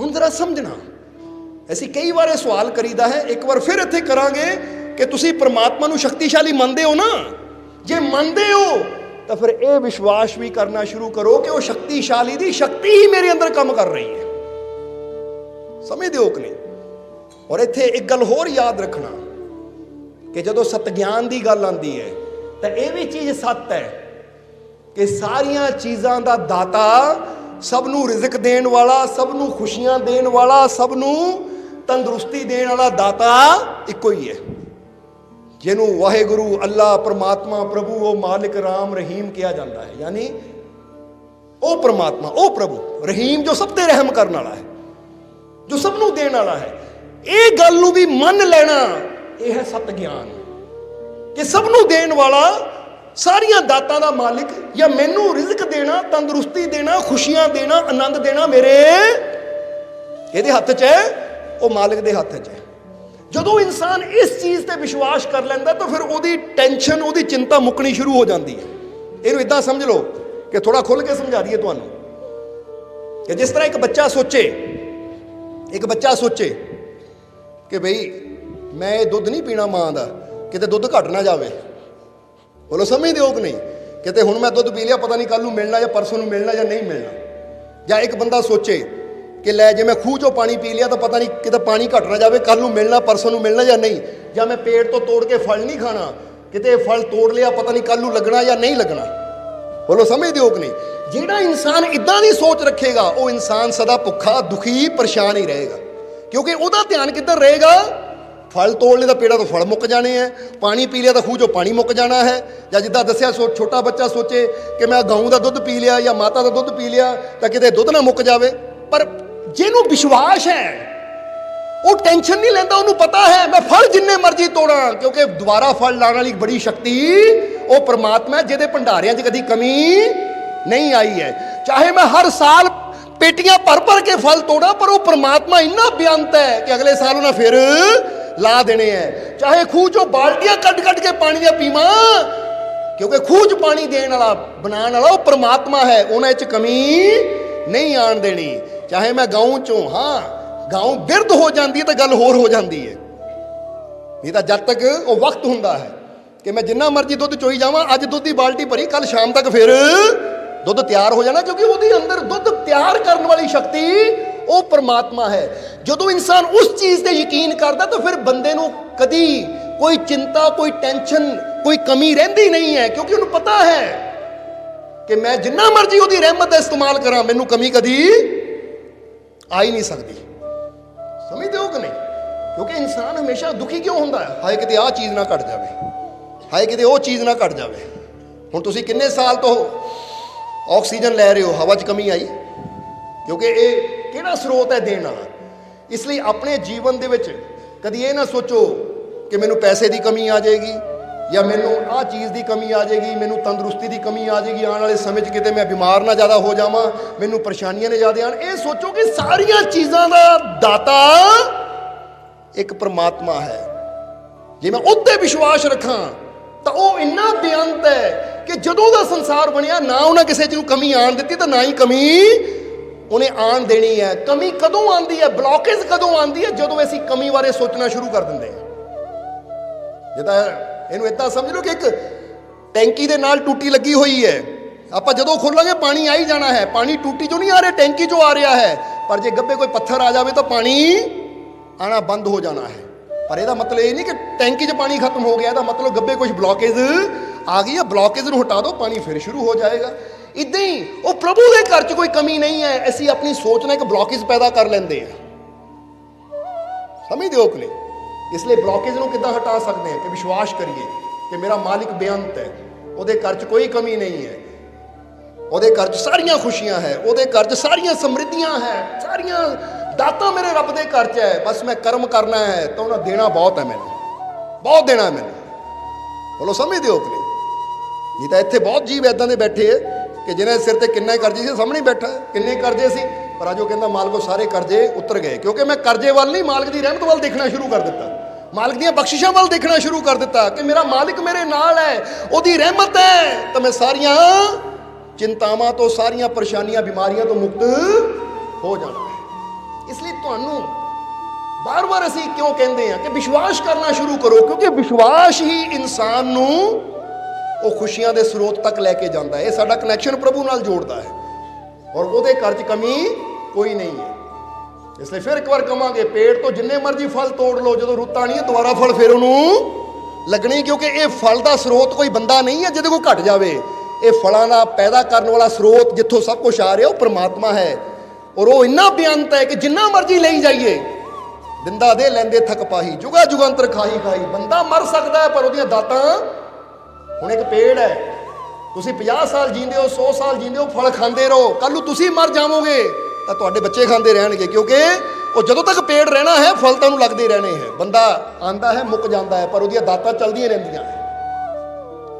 ਹੁਣ ਜ਼ਰਾ ਸਮਝਣਾ। ਅਸੀਂ ਕਈ ਵਾਰ ਇਹ ਸਵਾਲ ਕਰੀਦਾ ਹੈ, ਇੱਕ ਵਾਰ ਫਿਰ ਇੱਥੇ ਕਰਾਂਗੇ ਕਿ ਤੁਸੀਂ ਪ੍ਰਮਾਤਮਾ ਨੂੰ ਸ਼ਕਤੀਸ਼ਾਲੀ ਮੰਨਦੇ ਹੋ ਨਾ। ਜੇ ਮੰਨਦੇ ਹੋ, ਤਾਂ ਫਿਰ ਇਹ ਵਿਸ਼ਵਾਸ ਵੀ ਕਰਨਾ ਸ਼ੁਰੂ ਕਰੋ ਕਿ ਉਹ ਸ਼ਕਤੀਸ਼ਾਲੀ ਦੀ ਸ਼ਕਤੀ ਹੀ ਮੇਰੇ ਅੰਦਰ ਕੰਮ ਕਰ ਰਹੀ ਹੈ। ਸਮਝਦੇ ਹੋ ਕਿ ਨਹੀਂ? ਔਰ ਇੱਥੇ ਇੱਕ ਗੱਲ ਹੋਰ ਯਾਦ ਰੱਖਣਾ ਕਿ ਜਦੋਂ ਸਤਗਿਆਨ ਦੀ ਗੱਲ ਆਂਦੀ ਹੈ, ਤਾਂ ਇਹ ਵੀ ਚੀਜ਼ ਸੱਤ ਹੈ ਕਿ ਸਾਰੀਆਂ ਚੀਜ਼ਾਂ ਦਾ ਦਾਤਾ ਸਭ ਨੂੰ ਰਿਜ਼ਕ ਦੇਣ ਵਾਲਾ, ਸਭ ਨੂੰ ਖੁਸ਼ੀਆਂ ਦੇਣ ਵਾਲਾ, ਸਭ ਨੂੰ ਤੰਦਰੁਸਤੀ ਦੇਣ ਵਾਲਾ ਦਾਤਾ ਇੱਕੋ ਹੀ ਹੈ। ਜਿਹਨੂੰ ਵਾਹਿਗੁਰੂ ਅੱਲਾ ਪਰਮਾਤਮਾ, ਪ੍ਰਭੂ, ਉਹ ਮਾਲਿਕ ਰਾਮ, ਰਹੀਮ ਕਿਹਾ ਜਾਂਦਾ ਹੈ। ਯਾਨੀ ਉਹ ਪਰਮਾਤਮਾ, ਉਹ ਪ੍ਰਭੂ, ਰਹੀਮ ਜੋ ਸਭ ਤੇ ਰਹਿਮ ਕਰਨ ਵਾਲਾ ਹੈ, ਜੋ ਸਭ ਨੂੰ ਦੇਣ ਵਾਲਾ ਹੈ। ਇਹ ਗੱਲ ਨੂੰ ਵੀ ਮੰਨ ਲੈਣਾ, ਇਹ ਹੈ ਸਤ ਗਿਆਨ ਕਿ ਸਭ ਨੂੰ ਦੇਣ ਵਾਲਾ ਸਾਰੀਆਂ ਦਾਤਾਂ ਦਾ ਮਾਲਿਕ ਜਾਂ ਮੈਨੂੰ ਰਿਜ਼ਕ ਦੇਣਾ, ਤੰਦਰੁਸਤੀ ਦੇਣਾ, ਖੁਸ਼ੀਆਂ ਦੇਣਾ, ਆਨੰਦ ਦੇਣਾ ਮੇਰੇ ਇਹਦੇ ਹੱਥ 'ਚ ਹੈ, ਉਹ ਮਾਲਿਕ ਦੇ ਹੱਥ 'ਚ ਹੈ। ਜਦੋਂ ਇਨਸਾਨ ਇਸ ਚੀਜ਼ ਤੇ ਵਿਸ਼ਵਾਸ ਕਰ ਲੈਂਦਾ ਤਾਂ ਫਿਰ ਉਹਦੀ ਟੈਨਸ਼ਨ, ਉਹਦੀ ਚਿੰਤਾ ਮੁੱਕਣੀ ਸ਼ੁਰੂ ਹੋ ਜਾਂਦੀ ਹੈ। ਇਹਨੂੰ ਇਦਾਂ ਸਮਝ ਲਓ ਕਿ ਥੋੜਾ ਖੁੱਲ ਕੇ ਸਮਝਾ ਦਈਏ ਤੁਹਾਨੂੰ ਕਿ ਜਿਸ ਤਰ੍ਹਾਂ ਇੱਕ ਬੱਚਾ ਸੋਚੇ, ਇੱਕ ਬੱਚਾ ਸੋਚੇ ਕਿ ਭਈ ਮੈਂ ਇਹ ਦੁੱਧ ਨਹੀਂ ਪੀਣਾ ਮਾਂ ਦਾ, ਕਿਤੇ ਦੁੱਧ ਘਟ ਨਾ ਜਾਵੇ। ਬੋਲੋ ਸਮਝਦੇ ਹੋ ਕਿ ਨਹੀਂ? ਕਿਤੇ ਹੁਣ ਮੈਂ ਦੁੱਧ ਪੀ ਲਿਆ, ਪਤਾ ਨਹੀਂ ਕੱਲ ਨੂੰ ਮਿਲਣਾ ਜਾਂ ਪਰਸੋਂ ਨੂੰ ਮਿਲਣਾ ਜਾਂ ਨਹੀਂ ਮਿਲਣਾ। ਜਾਂ ਇੱਕ ਬੰਦਾ ਸੋਚੇ ਕਿ ਲੈ ਜੇ ਮੈਂ ਖੂਹ ਚੋਂ ਪਾਣੀ ਪੀ ਲਿਆ ਤਾਂ ਪਤਾ ਨਹੀਂ ਕਿਤੇ ਪਾਣੀ ਘਟ ਨਾ ਜਾਵੇ ਕੱਲ ਨੂੰ ਮਿਲਣਾ, ਪਰਸੋਂ ਨੂੰ ਮਿਲਣਾ ਜਾਂ ਨਹੀਂ। ਜਾਂ ਮੈਂ ਪੇੜ ਤੋਂ ਤੋੜ ਕੇ ਫਲ ਨਹੀਂ ਖਾਣਾ, ਕਿਤੇ ਫਲ ਤੋੜ ਲਿਆ, ਪਤਾ ਨਹੀਂ ਕੱਲ ਨੂੰ ਲੱਗਣਾ ਜਾਂ ਨਹੀਂ ਲੱਗਣਾ। ਬੋਲੋ ਸਮਝਦੇ ਹੋ ਕਿ ਨਹੀਂ? ਜਿਹੜਾ ਇਨਸਾਨ ਇਦਾਂ ਦੀ ਸੋਚ ਰੱਖੇਗਾ, ਉਹ ਇਨਸਾਨ ਸਦਾ ਭੁੱਖਾ, ਦੁਖੀ, ਪਰੇਸ਼ਾਨ ਹੀ ਰਹੇਗਾ। ਕਿਉਂਕਿ ਉਹਦਾ ਧਿਆਨ ਕਿੱਧਰ ਰਹੇਗਾ? ਫਲ ਤੋੜ ਲਿਆ ਤਾਂ ਪੇੜਾਂ ਤੋਂ ਫਲ ਮੁੱਕ ਜਾਣੇ ਹੈ ਪਾਣੀ ਪੀ ਲਿਆ ਤਾਂ ਖੂਹ ਚੋਂ ਪਾਣੀ ਮੁੱਕ ਜਾਣਾ ਹੈ। ਜਾਂ ਜਿੱਦਾਂ ਦੱਸਿਆ ਛੋਟਾ ਬੱਚਾ ਸੋਚੇ ਕਿ ਮੈਂ ਗਊ ਦਾ ਦੁੱਧ ਪੀ ਲਿਆ ਜਾਂ ਮਾਤਾ ਦਾ ਦੁੱਧ ਪੀ ਲਿਆ ਤਾਂ ਕਿਤੇ ਦੁੱਧ ਨਾ ਮੁੱਕ ਜਾਵੇ। ਪਰ ਜਿਹਨੂੰ ਵਿਸ਼ਵਾਸ ਹੈ, ਉਹ ਟੈਨਸ਼ਨ ਨਹੀਂ ਲੈਂਦਾ, ਉਹਨੂੰ ਪਤਾ ਹੈ, ਮੈਂ ਫਲ ਜਿੰਨੇ ਮਰਜ਼ੀ ਤੋੜਾਂ, ਕਿਉਂਕਿ ਦੁਬਾਰਾ ਫਲ ਲਾਉਣ ਵਾਲੀ ਬੜੀ ਸ਼ਕਤੀ, ਉਹ ਪਰਮਾਤਮਾ ਜਿਹਦੇ ਭੰਡਾਰਿਆਂ 'ਚ ਕਦੀ ਕਮੀ ਨਹੀਂ ਆਈ ਹੈ। ਚਾਹੇ ਮੈਂ ਹਰ ਸਾਲ ਪੇਟੀਆਂ ਭਰ ਭਰ ਕੇ ਫਲ ਤੋੜਾਂ, ਪਰ ਉਹ ਪਰਮਾਤਮਾ ਇੰਨਾ ਬਿਆੰਤ ਹੈ ਕਿ ਅਗਲੇ ਸਾਲ ਉਹਨਾਂ ਫਿਰ ਲਾ ਦੇਣੇ ਹੈ ਚਾਹੇ ਖੂਹ ਚੋਂ ਬਾਲਟੀਆਂ ਕੱਢ ਕੱਢ ਕੇ ਪਾਣੀ ਦੀਆਂ ਪੀਵਾਂ, ਕਿਉਂਕਿ ਖੂਹ 'ਚ ਪਾਣੀ ਦੇਣ ਵਾਲਾ, ਬਣਾਉਣ ਵਾਲਾ ਉਹ ਪ੍ਰਮਾਤਮਾ ਹੈ, ਉਹਨਾਂ 'ਚ ਕਮੀ ਨਹੀਂ ਆਣ ਦੇਣੀ। ਚਾਹੇ ਮੈਂ ਗਾਉਂ ਚੋਂ, ਹਾਂ, ਗਾਉਂ ਬਿਰਧ ਹੋ ਜਾਂਦੀ ਹੈ ਤਾਂ ਗੱਲ ਹੋਰ ਹੋ ਜਾਂਦੀ ਹੈ ਨਹੀਂ ਤਾਂ ਜਦ ਤੱਕ ਉਹ ਵਕਤ ਹੁੰਦਾ ਹੈ ਕਿ ਮੈਂ ਜਿੰਨਾ ਮਰਜ਼ੀ ਦੁੱਧ ਚੋਈ ਜਾਵਾਂ, ਅੱਜ ਦੁੱਧ ਦੀ ਬਾਲਟੀ ਭਰੀ ਕੱਲ ਸ਼ਾਮ ਤੱਕ ਫਿਰ ਦੁੱਧ ਤਿਆਰ ਹੋ ਜਾਣਾ, ਕਿਉਂਕਿ ਉਹਦੇ ਅੰਦਰ ਦੁੱਧ ਤਿਆਰ ਕਰਨ ਵਾਲੀ ਸ਼ਕਤੀ ਉਹ ਪਰਮਾਤਮਾ ਹੈ। ਜਦੋਂ ਇਨਸਾਨ ਉਸ ਚੀਜ਼ ਤੇ ਯਕੀਨ ਕਰਦਾ ਤਾਂ ਫਿਰ ਬੰਦੇ ਨੂੰ ਕਦੀ ਕੋਈ ਚਿੰਤਾ, ਕੋਈ ਟੈਨਸ਼ਨ, ਕੋਈ ਕਮੀ ਰਹਿੰਦੀ ਨਹੀਂ ਹੈ, ਕਿਉਂਕਿ ਉਹਨੂੰ ਪਤਾ ਹੈ ਕਿ ਮੈਂ ਜਿੰਨਾ ਮਰਜ਼ੀ ਉਹਦੀ ਰਹਿਮਤ ਦਾ ਇਸਤੇਮਾਲ ਕਰਾਂ, ਮੈਨੂੰ ਕਮੀ ਕਦੀ ਆ ਹੀ ਨਹੀਂ ਸਕਦੀ। ਸਮਝਦੇ ਹੋ ਕਿ ਨਹੀਂ? ਕਿਉਂਕਿ ਇਨਸਾਨ ਹਮੇਸ਼ਾ ਦੁਖੀ ਕਿਉਂ ਹੁੰਦਾ ਹੈ? ਹਾਏ, ਕਿਤੇ ਆਹ ਚੀਜ਼ ਨਾ ਘਟ ਜਾਵੇ। ਹਾਏ, ਕਿਤੇ ਉਹ ਚੀਜ਼ ਨਾ ਘਟ ਜਾਵੇ। ਹੁਣ ਤੁਸੀਂ ਕਿੰਨੇ ਸਾਲ ਤੋਂ ਆਕਸੀਜਨ ਲੈ ਰਹੇ ਹੋ? ਹਵਾ 'ਚ ਕਮੀ ਆਈ? ਕਿਉਂਕਿ ਇਹ ਕਿਹੜਾ ਸਰੋਤ ਹੈ ਦੇਣ ਵਾਲਾ? ਇਸ ਲਈ ਆਪਣੇ ਜੀਵਨ ਦੇ ਵਿੱਚ ਕਦੀ ਇਹ ਨਾ ਸੋਚੋ ਕਿ ਮੈਨੂੰ ਪੈਸੇ ਦੀ ਕਮੀ ਆ ਜਾਏਗੀ ਜਾਂ ਮੈਨੂੰ ਆਹ ਚੀਜ਼ ਦੀ ਕਮੀ ਆ ਜਾਏਗੀ, ਮੈਨੂੰ ਤੰਦਰੁਸਤੀ ਦੀ ਕਮੀ ਆ ਜਾਏਗੀ, ਆਉਣ ਵਾਲੇ ਸਮੇਂ 'ਚ ਕਿਤੇ ਮੈਂ ਬਿਮਾਰ ਨਾ ਜ਼ਿਆਦਾ ਹੋ ਜਾਵਾਂ, ਮੈਨੂੰ ਪਰੇਸ਼ਾਨੀਆਂ ਨੇ ਜ਼ਿਆਦਾ ਆਣ ਇਹ ਸੋਚੋ ਕਿ ਸਾਰੀਆਂ ਚੀਜ਼ਾਂ ਦਾ ਦਾਤਾ ਇੱਕ ਪਰਮਾਤਮਾ ਹੈ। ਜੇ ਮੈਂ ਉੱਤੇ ਵਿਸ਼ਵਾਸ ਰੱਖਾਂ, ਤਾਂ ਉਹ ਇੰਨਾ ਬੇਅੰਤ ਹੈ ਕਿ ਜਦੋਂ ਦਾ ਸੰਸਾਰ ਬਣਿਆ ਨਾ ਉਹਨਾਂ ਕਿਸੇ ਚ ਨੂੰ ਕਮੀ ਆਣ ਦਿੱਤੀ, ਤਾਂ ਨਾ ਹੀ ਕਮੀ ਉਹਨੇ ਆਣ ਦੇਣੀ ਹੈ। ਕਮੀ ਕਦੋਂ ਆਂਦੀ ਹੈ? ਬਲੌਕੇਜ ਕਦੋਂ ਆਂਦੀ ਹੈ? ਜਦੋਂ ਅਸੀਂ ਕਮੀ ਬਾਰੇ ਸੋਚਣਾ ਸ਼ੁਰੂ ਕਰ ਦਿੰਦੇ ਹਾਂ। ਜਿੱਦਾਂ ਇਹਨੂੰ ਇਦਾਂ ਸਮਝ ਲਓ ਕਿ ਇੱਕ ਟੈਂਕੀ ਦੇ ਨਾਲ ਟੂਟੀ ਲੱਗੀ ਹੋਈ ਹੈ। ਆਪਾਂ ਜਦੋਂ ਖੋਲਾਂਗੇ, ਪਾਣੀ ਆ ਹੀ ਜਾਣਾ ਹੈ। ਪਾਣੀ ਟੂਟੀ ਚੋਂ ਨਹੀਂ ਆ ਰਿਹਾ, ਟੈਂਕੀ ਚੋਂ ਆ ਰਿਹਾ ਹੈ। ਪਰ ਜੇ ਗੱਬੇ ਕੋਈ ਪੱਥਰ ਆ ਜਾਵੇ ਤਾਂ ਪਾਣੀ ਆਣਾ ਬੰਦ ਹੋ ਜਾਣਾ ਹੈ। ਪਰ ਇਹਦਾ ਮਤਲਬ ਇਹ ਨਹੀਂ ਕਿ ਟੈਂਕੀ 'ਚ ਪਾਣੀ ਖਤਮ ਹੋ ਗਿਆ। ਇਹਦਾ ਮਤਲਬ ਗੱਬੇ ਕੁਝ ਬਲੌਕੇਜ ਆ ਗਈ ਹੈ। ਬਲੌਕੇਜ ਨੂੰ ਹਟਾ ਦਿਓ, ਪਾਣੀ ਫਿਰ ਸ਼ੁਰੂ ਹੋ ਜਾਏਗਾ। ਇਦਾਂ ਹੀ, ਉਹ ਪ੍ਰਭੂ ਦੇ ਘਰ 'ਚ ਕੋਈ ਕਮੀ ਨਹੀਂ ਹੈ, ਅਸੀਂ ਆਪਣੀ ਸੋਚ ਨਾਲ ਇੱਕ ਬਲੌਕੇਜ ਪੈਦਾ ਕਰ ਲੈਂਦੇ ਹਾਂ। ਸਮਝਦੇ ਹੋ ਕਿ ਨਹੀਂ? ਇਸ ਲਈ ਬਲੌਕੇਜ ਨੂੰ ਕਿੱਦਾਂ ਹਟਾ ਸਕਦੇ ਹਾਂ? ਕਿ ਵਿਸ਼ਵਾਸ ਕਰੀਏ ਕਿ ਮੇਰਾ ਮਾਲਿਕ ਬੇਅੰਤ ਹੈ, ਉਹਦੇ ਘਰ 'ਚ ਕੋਈ ਕਮੀ ਨਹੀਂ ਹੈ। ਉਹਦੇ ਘਰ 'ਚ ਸਾਰੀਆਂ ਖੁਸ਼ੀਆਂ ਹੈ, ਉਹਦੇ ਘਰ 'ਚ ਸਾਰੀਆਂ ਸਮਰਿੱਧੀਆਂ ਹੈ, ਸਾਰੀਆਂ ਦਾਤਾਂ ਮੇਰੇ ਰੱਬ ਦੇ ਘਰ 'ਚ ਹੈ। ਬਸ ਮੈਂ ਕਰਮ ਕਰਨਾ ਹੈ, ਤਾਂ ਉਹਨਾਂ ਦੇਣਾ ਬਹੁਤ ਹੈ ਮੈਨੂੰ। ਬਹੁਤ ਦੇਣਾ ਹੈ ਮੈਨੂੰ। ਬੋਲੋ, ਸਮਝਦੇ ਹੋ ਕਿ ਨਹੀਂ? ਤਾਂ ਇੱਥੇ ਬਹੁਤ ਜੀਵ ਐਦਾਂ ਦੇ ਬੈਠੇ ਹੈ। ਕਿ ਜਿਨ੍ਹਾਂ ਸਿਰ ਤੇ ਕਿੰਨਾ ਕਰਜ਼ੇ ਸੀ ਸਾਹਮਣੇ ਬੈਠਾ ਕਿੰਨੇ ਕਰਜ਼ੇ ਸੀ। ਪਰ ਅੱਜ ਕਹਿੰਦਾ, ਮਾਲਕੋ ਸਾਰੇ ਕਰਜ਼ੇ ਉਤਰ ਗਏ। ਕਿਉਂਕਿ ਮੈਂ ਕਰਜ਼ੇ ਵੱਲ ਨਹੀਂ, ਮਾਲਕ ਦੀ ਰਹਿਮਤ ਵੱਲ ਦੇਖਣਾ ਸ਼ੁਰੂ ਕਰ ਦਿੱਤਾ। ਮਾਲਕ ਦੀਆਂ ਬਖਸ਼ਿਸ਼ਾਂ ਵੱਲ ਦੇਖਣਾ ਸ਼ੁਰੂ ਕਰ ਦਿੱਤਾ ਕਿ ਮੇਰਾ ਮਾਲਕ ਮੇਰੇ ਨਾਲ ਹੈ, ਉਹਦੀ ਰਹਿਮਤ ਹੈ। ਤਾਂ ਮੈਂ ਸਾਰੀਆਂ ਚਿੰਤਾਵਾਂ ਤੋਂ, ਸਾਰੀਆਂ ਪਰੇਸ਼ਾਨੀਆਂ, ਬਿਮਾਰੀਆਂ ਤੋਂ ਮੁਕਤ ਹੋ ਜਾਣਾ ਹੈ। ਇਸ ਲਈ ਤੁਹਾਨੂੰ ਬਾਰ-ਬਾਰ ਅਸੀਂ ਕਿਉਂ ਕਹਿੰਦੇ ਆ ਕਿ ਵਿਸ਼ਵਾਸ ਕਰਨਾ ਸ਼ੁਰੂ ਕਰੋ, ਕਿਉਂਕਿ ਵਿਸ਼ਵਾਸ ਹੀ ਇਨਸਾਨ ਨੂੰ ਉਹ ਖੁਸ਼ੀਆਂ ਦੇ ਸਰੋਤ ਤੱਕ ਲੈ ਕੇ ਜਾਂਦਾ ਹੈ। ਇਹ ਸਾਡਾ ਕਨੈਕਸ਼ਨ ਪ੍ਰਭੂ ਨਾਲ ਜੋੜਦਾ ਹੈ। ਔਰ ਉਹਦੇ ਘਰ 'ਚ ਕਮੀ ਕੋਈ ਨਹੀਂ ਹੈ। ਇਸ ਲਈ ਫਿਰ ਇੱਕ ਵਾਰ ਕਵਾਂਗੇ, ਪੇੜ ਤੋਂ ਜਿੰਨੇ ਮਰਜ਼ੀ ਫਲ ਤੋੜ ਲਓ, ਜਦੋਂ ਰੁੱਤ ਆਣੀ ਹੈ ਦੁਬਾਰਾ ਫਲ ਫਿਰ ਉਹਨੂੰ ਲੱਗਣੀ ਕਿਉਂਕਿ ਇਹ ਫਲ ਦਾ ਸਰੋਤ ਕੋਈ ਬੰਦਾ ਨਹੀਂ ਹੈ, ਜਿਹਦੇ ਕੋਲ ਘਟ ਜਾਵੇ। ਇਹ ਫਲਾਂ ਦਾ ਪੈਦਾ ਕਰਨ ਵਾਲਾ ਸਰੋਤ ਜਿੱਥੋਂ ਸਭ ਕੁਝ ਆ ਰਿਹਾ, ਉਹ ਪ੍ਰਮਾਤਮਾ ਹੈ। ਔਰ ਉਹ ਇੰਨਾ ਬੇਅੰਤ ਹੈ ਕਿ ਜਿੰਨਾ ਮਰਜ਼ੀ ਲਈ ਜਾਈਏ, ਦਿੰਦਾ ਦੇ ਲੈਂਦੇ ਥਕ ਪਾਹੀ, ਜੁਗਾ ਜੁਗੰਤਰ ਖਾਈ ਖਾਈ ਬੰਦਾ ਮਰ ਸਕਦਾ ਹੈ, ਪਰ ਉਹਦੀਆਂ ਦਾਤਾਂ ਹੁਣ ਇੱਕ ਪੇੜ ਹੈ। ਤੁਸੀਂ 50 ਸਾਲ ਜੀਂਦੇ ਹੋ 100 ਸਾਲ ਜੀਂਦੇ ਹੋ, ਫਲ ਖਾਂਦੇ ਰਹੋ। ਕੱਲ ਨੂੰ ਤੁਸੀਂ ਮਰ ਜਾਵੋਗੇ, ਤਾਂ ਤੁਹਾਡੇ ਬੱਚੇ ਖਾਂਦੇ ਰਹਿਣਗੇ, ਕਿਉਂਕਿ ਉਹ ਜਦੋਂ ਤੱਕ ਪੇੜ ਰਹਿਣਾ ਹੈ, ਫਲ ਤਾਂ ਉਹਨੂੰ ਲੱਗਦੇ ਰਹਿਣੇ ਹੈ। ਬੰਦਾ ਆਂਦਾ ਹੈ, ਮੁੱਕ ਜਾਂਦਾ ਹੈ, ਪਰ ਉਹਦੀਆਂ ਦਾਤਾਂ ਚੱਲਦੀਆਂ ਰਹਿੰਦੀਆਂ ਹੈ